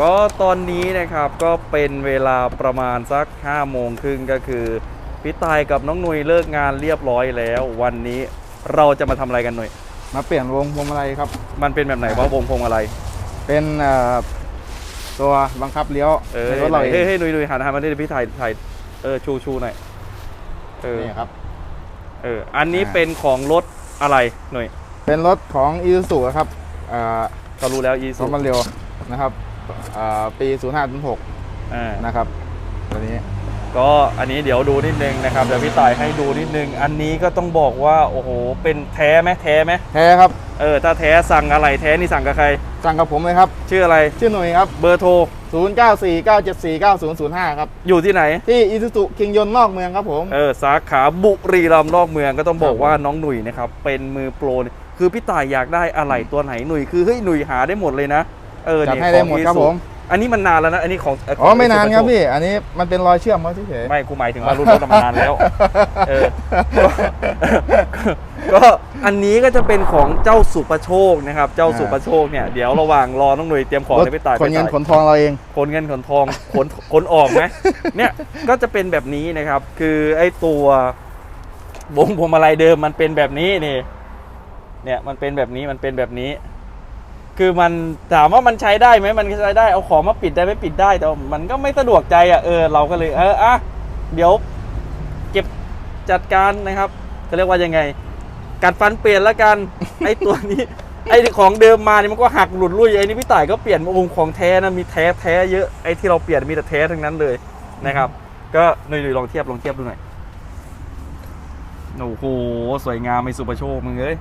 ก็ตอนนี้นะครับก็เป็นเวลาประมาณสัก5โมงครึ่งก็คือพี่ตายกับน้องหนุยเลิกงานเรียบร้อยแล้ว วันนี้เราจะมาทำอะไรกันหน่อยมาเปลี่ยนวงพวงมาลัยครับ มันเป็นแบบไหนว่าวงพวงอะไร เป็นเอ่อตัวบังคับเลี้ยวเออในรถเราเอเฮ้ยงเฮ้ยหนุยหนุยหันหันมาที่พี่ถ่ายถ่ายเออชูชูหน่อยเออนี่ครับ เอออันนี้อ่าเป็นของรถอะไรหน่อยเป็นรถของอีซูซูครับเอ่อก็รู้แล้วอีรสุถมันเร็วนะครับเอ่อปี 0506 อ่า นะครับตัวนี้ ก็อันนี้เดี๋ยวดูนิดนึงนะครับเดี๋ยวพี่ต่ายให้ดูนิดนึง อันนี้ก็ต้องบอกว่าโอ้โหเป็นแท้ไหมแท้ไหมแท้ครับ เออถ้าแท้สั่งอะไรแท้นี่สั่งกับใคร สั่งกับผมเลยครับ ชื่ออะไร ชื่อหนุ่ยครับ เบอร์โทร 0949749005 ครับ อยู่ที่ไหน ที่อีซูซูคิงยนต์นอกเมืองครับผม เออสาขาบุรีรัมย์นอกเมืองก็ต้องบอกครับว่าน้องหนุ่ยนะครับเป็นมือโปรเนี่ยคือพี่ต่ายอยากได้อะไรตัวไหนหนุ่ยคือเฮ้ยหนุ่ยหาได้หมดเลยนะ เออจัดเนี่ยให้ได้หมดของครับ Isuzu ผม อันนี้มันนานแล้วนะอันนี้ของเขอ๋อไม่งนานครับ Isuzu พี่ อันนี้มันเป็นรอยเชื่อมเขาเฉยๆ ไม่กูหมายถึงว่ารุ่นรถมันนานแล้ว เออก็ก็อันนี้ก็จะเป็นของเจ้าสุประโชคนะครับ เจ้าสุประโชคเนี่ยเดี๋ยวระหว่างรอน้องหนุ่ยเตรียมของรถเลยไปตายขนเงินไปขตายนทองเราเอง ขนเงินขนทองขนขนออกไหมเนี่ยก็จะเป็นแบบนี้นะครับ คือไอ้ตัววงพวงมาลัยเดิมมันเป็นแบบนี้นี่ เนี่ยมันเป็นแบบนี้มันเป็นแบบนี้ คือมันถามว่ามันใช้ได้ไหมมันใช้ได้เอาของมาปิดได้ไหมปิดได้ แต่มันก็ไม่สะดวกใจอะเออเราก็เลยเอออะเดี๋ยวเก็บจัดการนะครับเขาเรียกว่ายังไง กัดฟันเปลี่ยนแล้วกันไอ้ตัวนี้ไอ้ของเดิมมาเนี่ยมันก็หักหลุดลุ่ยไอ้นี่พี่ต่ายก็เปลี่ยนมาองค์ของแท้นะมีแท้แท้เยอะไอ้ที่เราเปลี่ยนมีแต่แท้ทั้งนั้นเลยนะครับ ก็หนุ่ยๆลองเทียบลองเทียบดูหน่อยโอ้โหสวยงามไม่สุประโชคมึงเอ้ย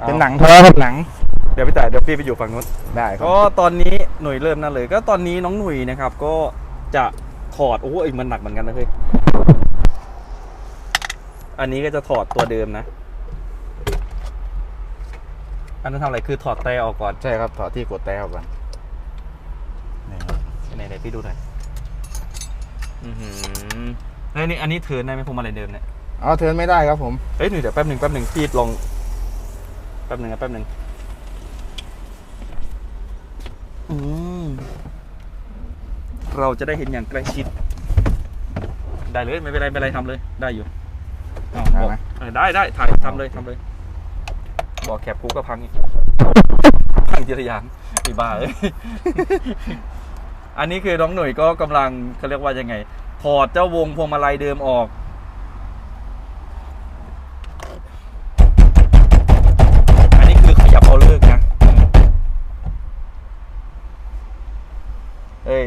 เป็นหนังเทอครับหนัง ดี๋ยวพี่ต่ายเดี๋ยวพี่ไปอยู่ฝั่งนู้น ได้ครัก็บตอนนี้หน่วยเริ่มนั่นเลย ก็ตอนนี้น้องหนุ่ยนะครับ ก็จะถอดโอ้ยมันหนักเหมือนกันนะเฮ้ยอันนี้ก็จะถอดตัวเดิมนะ อันนั้นทำอะไรคือถอดแต่ออกก่อนใช่ครับถอดที่กดแต้วก่อนนี่ครับไหนไหนพี่ดูหน่อยอือหือเฮ้ยนี่อันนี้เทิร์นได้ไหมพวงมาลัยเดิมเนี่ยเอาเทิร์นไม่ได้ครับผมเฮ้ยหนุ่ยเดี๋ยวแป๊บหนึ่งแป๊บหนึ่งพี่ลองแป๊บหนึ่งนะแป๊บหนึ่งอืม เราจะได้เห็นอย่างใกล้ชิด ได้เลยไม่เป็นไรไม่เป็นไรทำเลยได้อยู่อ้าวได้บอกไหม เออได้ได้ถ่ายทำเลยทำเลยบอกแคปกูก็พังอีกพังทีละอย่างไอ้บ้าเอ้ยอันนี้คือน้องหน่วยก็กำลังเขาเรียกว่ายังไงถอดเจ้าวงพวงมาลัยเดิมออก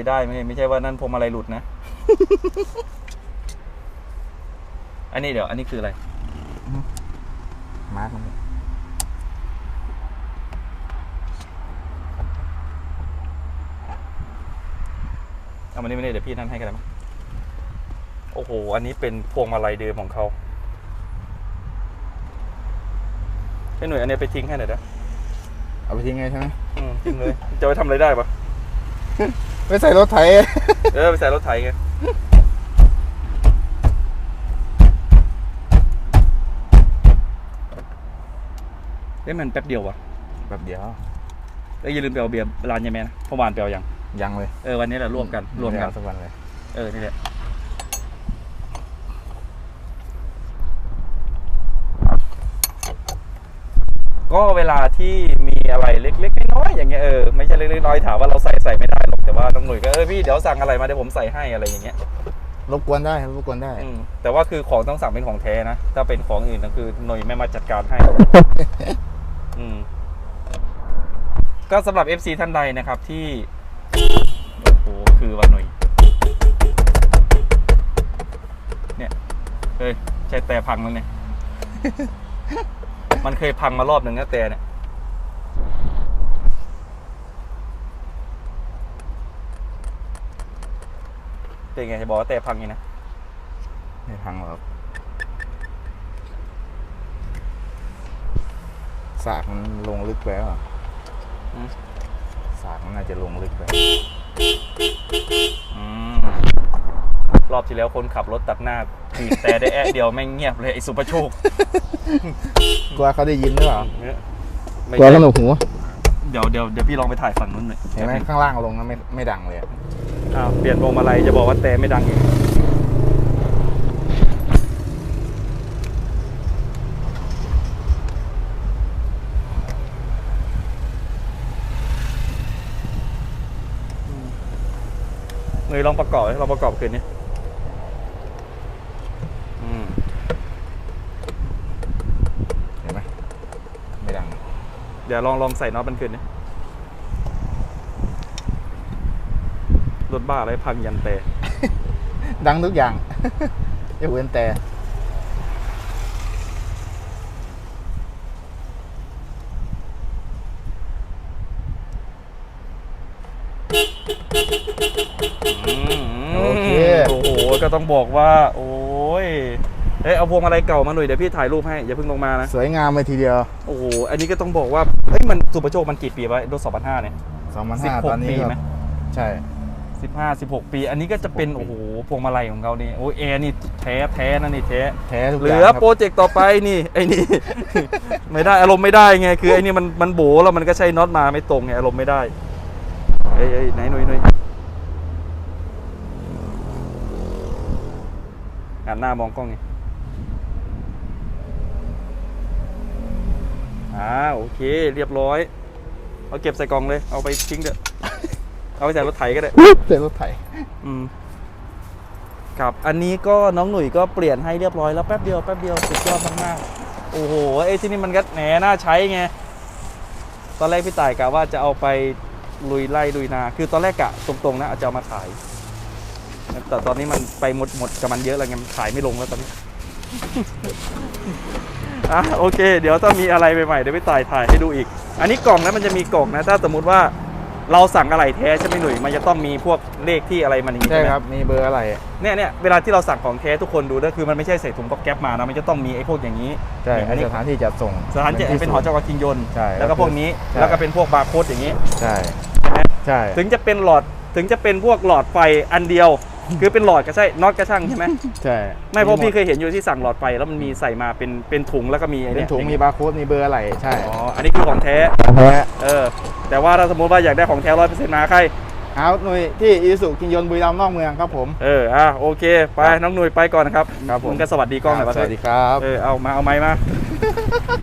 ได้ไหมไม่ใช่ว่านั่นพวงมาลัยหลุดนะ อันนี้เดี๋ยว อันนี้คืออะไร มาร์คมันเอามานี่ไม่ได้เดี๋ยวพี่นั่นให้กันได้ไหมโอ้โห อันนี้เป็นพวงมาลัยเดิมของเขาให้หน่วยอันนี้ไปทิ้งให้หน่อยนะเอาไปทิ้งไงใช่ไหมอืมทิ้งเลย จะไปทำอะไรได้ปะ ไม่ใส่รถไถ เออไปใส่รถไถไงเอ้ยมันแป๊บเดียววะแบบเดียว เอ้ยอย่าลืมไปเอาเบียร์ร้านยายแม่นะเมื่อวานไปเอายังยังเลยเออวันนี้แหละร่วมกันรวมกันไได้เอาสักวันเลย เออ นี่แหละ ก็เวลาที่มีอะไรเล็กๆน้อยๆอย่างเงี้ยเออไม่ใช่เล็กๆน้อยๆถามว่าเราใส่ใส่ไม่ได้ หรอกแต่ว่าน้องหนุ่ยก็เออพี่เดี๋ยวสั่งอะไรมาเดี๋ยวผมใส่ให้อะไรอย่างเงี้ยรบกวนได้ครับรบกวนได้ อืมแต่ว่าคือของต้องสั่งเป็นของแท้นะถ้าเป็นของอื่นก็คือหน่วยไม่มาจัดการให้ อืมก็สำหรับ FC ท่านใดนะครับที่โอ้โหคือวันหน่วยเนี่ยเฮ้ยใช่แต่พังแล้วเนี่ย มันเคยพังมารอบหนึ่งนะแต่เนี่ย เป็นไงจะบอกว่าแต่พังอยังนะไม่พังหรอกสากมันลงลึกไปแล้วอืมสากมันน่าจะลงลึกไปอืมรอบที่แล้วคนขับรถตัดหน้าบีบแต่ได้แอะเดียวไม่งเงียบเลยไอ้สุประโชคกลัวเขาได้ยินหรือเปล่าเนี่ยไม่กลัวใช่ขนมหูบเดี๋ยวเดี๋ยวเดี๋ยวพี่ลองไปถ่ายฝั่งนู้นหน่อยเห็นไหมข้างล่างลงแล้วไม่ไม่ดังเลย อ้าวเปลี่ยนพวงมาลัยจะบอกว่าแต่ไม่ดังอีกเงยลองประกอบให้ลองประกอบคืนนี้เห็นไหมไม่ดัง เดี๋ยวลองลองใส่น็อตมันคืนนี้ รถบ้าอะไรพังยันเตะดังทุกอย่าง ยกเว้นแต่ โอเค โอ้โห ก็ต้องบอกว่า โอ้ย เอ้ยเอาพวงมาลัยเก่ามาหน่อยเดี๋ยวพี่ถ่ายรูปให้ อย่าเพิ่งลงมานะ สวยงามไปทีเดียว โอ้โห อันนี้ก็ต้องบอกว่า เฮ้ย มันสุประโชคมันกี่ปีวะรถ2005เนี่ย2005 ตอนนี้ปีก็ไหม ใช่ 15 16 ปี อันนี้ก็จะเป็น โอ้โหพวงมาลัยของเขานี่โอ้ยแอร์นี่แท้แท้นะนี่แท้แท้ทุกเหอลืย่างอครับโปรเจกต์ต่อไปนี่ไอ้นี่ไม่ได้อารมณ์ไม่ได้ไงคือไอ้นี่มันมันโบแล้วมันก็ใช้น็อตมาไม่ตรงไงอารมณ์ไม่ได้เอ้ยเอ้ยไหนหน่อยหน่อยหันหน้ามองกล้องไงอ่าโอเค เรียบร้อย เอาเก็บใส่กล่องเลย เอาไปทิ้งเถอะ เอาไปใส่รถไถก็ได้เต็มรถไถอืมครับ อันนี้ก็น้องหนุ่ยก็เปลี่ยนให้เรียบร้อยแล้วแป๊บเดียวแป๊บเดียวสุดยอดมากๆ โอ้โหไอ้ที่นี่มันก็แหนน่าใช้ไง ตอนแรกพี่ต่ายกะว่าจะเอาไปลุยไล่ลุยนา คือตอนแรกกะตรงๆนะเอาจะเอามาขาย แต่ตอนนี้มันไปหมดหมดกับมันเยอะแล้วไงมันขายไม่ลงแล้วตอนนี้ อะโอเค เดี๋ยวถ้ามีอะไรใหม่ๆเดี๋ยวพี่ต่ายถ่ายให้ดูอีก อันนี้กล่องนะมันจะมีกล่องนะ ถ้าสมมุติว่า เราสั่งอะไรแท้ใช่ไหมหนุ่ยมันจะต้องมีพวกเลขที่อะไรมันอย่างนี้ใช่ใช่ไหมครับมีเบอร์อะไรเนี่ยเนี่ยเวลาที่เราสั่งของแท้ทุกคนดูนะคือมันไม่ใช่ใส่ถุงก๊อบแก๊บมานะมันจะต้องมีไอ้พวกอย่างนี้ใช่นี่อัอันนนี้นี้สถานที่จัดส่งสถานที่เป็นหอจกคิงยนต์ใช่แล้วก็พวกนี้ใช่แล้วก็เป็นพวกบาร์โค้ดอย่างนี้ใช่ใช่ไหมใช่ถึงจะเป็นหลอดถึงจะเป็นพวกหลอดไฟอันเดียว คือเป็นหลอดก็ใช่น็อตก็ช่างใช่ไหมใช่ไม่เพราะหดพี่เคยเห็นอยู่ที่สั่งหลอดไฟแล้วมันมีใส่มาเป็นเป็นถุงแล้วก็มีไอ้เป็เนี่นยถุงมีบาร์โค้ดมีเบอร์อะไรใช่อ๋ออันนี้คือของแท้แท้เออแต่ว่าถ้าสมมติว่าอยากได้ของแท้ร้อยเปอร์เซ็นต์มาใครเอาหน่วยที่อีสุกินยนต์บุรีรัมย์นอกเมืองครับผม เอออะโอเค ไปน้องหนุ่ยไปก่อนนะครับครับผม งก็สวัสดีกล้องหน่อยสวัสดีครับ เออเอามาเอาไม้มา